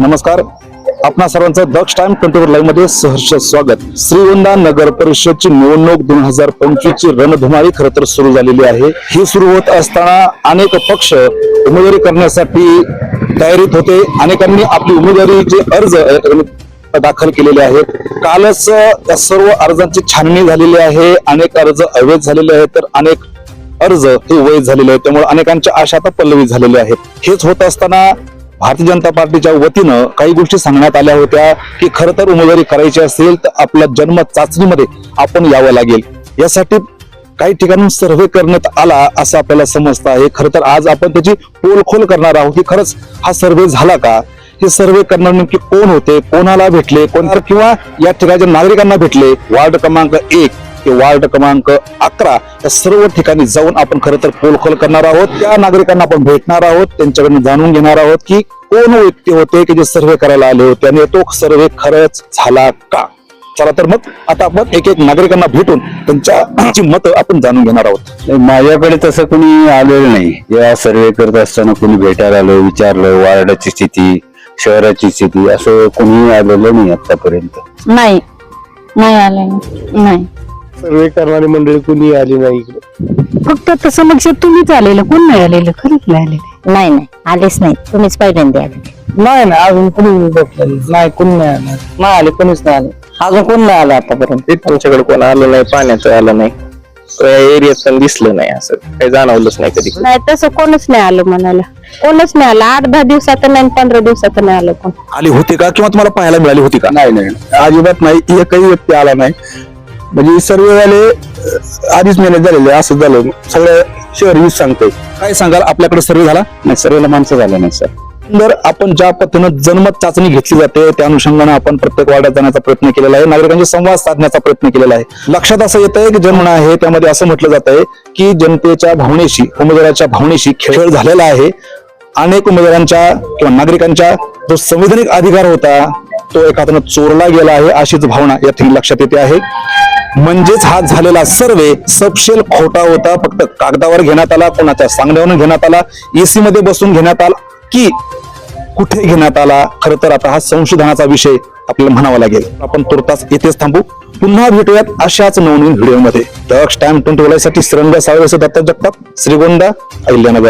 नमस्कार. आपणा सर्वांचं दक्ष टाइम ट्वेंटी लाईव्हमध्ये सहर्ष स्वागत. श्रीगोंदा नगर परिषदची निवडणूक दोन हजार पंचवीस ची रणधुमाळी खरं तर सुरू झालेली आहे. ही सुरू होत असताना अनेक पक्ष उमेदवारी करण्यासाठी तयारीत होते. अनेकांनी आपली उमेदवारीचे अर्ज दाखल केलेले आहेत कालच या सर्व अर्जांची छाननी झालेली आहे. अनेक अर्ज अवैध झालेले आहेत तर अनेक अर्ज हे वैध झालेले आहेत. त्यामुळे अनेकांच्या आशा आता पल्लवी झालेल्या आहेत. हेच होत असताना भारतीय जनता पार्टीच्या वतीनं काही गोष्टी सांगण्यात आल्या होत्या की खरं तर उमेदवारी करायची असेल तर आपल्या जन्म चाचणीमध्ये आपण यावं लागेल. यासाठी काही ठिकाणून सर्व्हे करण्यात आला असं आपल्याला समजतं आहे. खरं तर आज आपण त्याची पोलखोल करणार आहोत की खरंच हा सर्व्हे झाला का? हे सर्व्हे करणार नेमके कोण होते? कोणाला भेटले? कोण किंवा या ठिकाणच्या नागरिकांना भेटले? वार्ड क्रमांक एक. ते वार्ड क्रमांक अकरा या सर्व ठिकाणी जाऊन आपण खरं तर पोलखोल करणार आहोत. त्या नागरिकांना आपण भेटणार आहोत. त्यांच्याकडून जाणून घेणार आहोत की कोण व्यक्ती होते की जे सर्व्हे करायला आले होते आणि तो सर्व्हे खरंच झाला का? चला तर मग आता आपण एक एक नागरिकांना भेटून त्यांच्या मतं आपण जाणून घेणार आहोत. नाही, माझ्याकडे तसं कोणी आलेलं नाही. या सर्वे करत असताना कोणी भेटायला आलं विचारलं वार्डाची स्थिती शहराची स्थिती असं कोणी आलेलं नाही आतापर्यंत. नाही. नाही आले नाही. सर्वे करणारी मंडळी कुणी आली नाही इकडे? फक्त आता समक्ष तुम्हीच आलेलं कोण नाही आलेलं? खरंच नाही आलेलं. नाही नाही आलेच नाही. तुम्हीच पहिल्यांदा आले. नाही ना अजून कुणी भेटलं नाही कुणी नाही आलं. नाही आले कोणीच नाही आले. अजून कोण नाही आलं आतापर्यंत? तुमच्याकडे कोण आलं नाही पाण्याचं आलं नाही? एरियात पण दिसलं नाही असं. काही जाणवलंच नाही कधी. नाही तसं कोणच नाही आलं म्हणाला कोणच नाही आलं. आठ दहा दिवसात नाही पंधरा दिवसात नाही आलं कोण. आली होती का? किंवा तुम्हाला पाहायला मिळाली होती का? नाही नाही. अजिबात नाही. एकही व्यक्ती आला नाही. म्हणजे सर्व झाले आधीच मेहनत झालेले असं झालं. सगळं शहर वीज सांगतोय. काय सांगाल? आपल्याकडे सर्वे झाला? नाही सर्वेला माणसं झालं नाही सर. जर आपण ज्या पद्धतीनं जनमत चाचणी घेतली जाते त्या अनुषंगाने आपण प्रत्येक वाड्यात जाण्याचा प्रयत्न केलेला आहे. नागरिकांशी संवाद साधण्याचा प्रयत्न केलेला आहे. लक्षात असं येत आहे की जन्म आहे. त्यामध्ये असं म्हटलं जात आहे की जनतेच्या भावनेशी उमेदवाराच्या भावनेशी खेळ झालेला आहे. अनेक उमेदवारांच्या किंवा नागरिकांच्या जो संविधानिक अधिकार होता तो एखाद्यानं चोरला गेला आहे अशीच भावना या ठिकाणी लक्षात येते आहे. म्हणजेच हा झालेला सर्वे सपशेल खोटा होता. फक्त कागदावर घेण्यात आला कोणाच्या सांगण्यावरून घेण्यात आला एसी मध्ये बसून घेण्यात आला की कुठे घेण्यात आला? खरं तर आता हा संशोधनाचा विषय आपल्याला म्हणावा लागेल. आपण तुर्तास येथेच थांबू. पुन्हा भेटूयात अशाच नवनवीन व्हिडिओमध्ये. दक्ष टाइम ट्वेंटी साठी श्रंग सावळेसह दत्ता जगताप श्रीगोंदा अहिल्यानगर.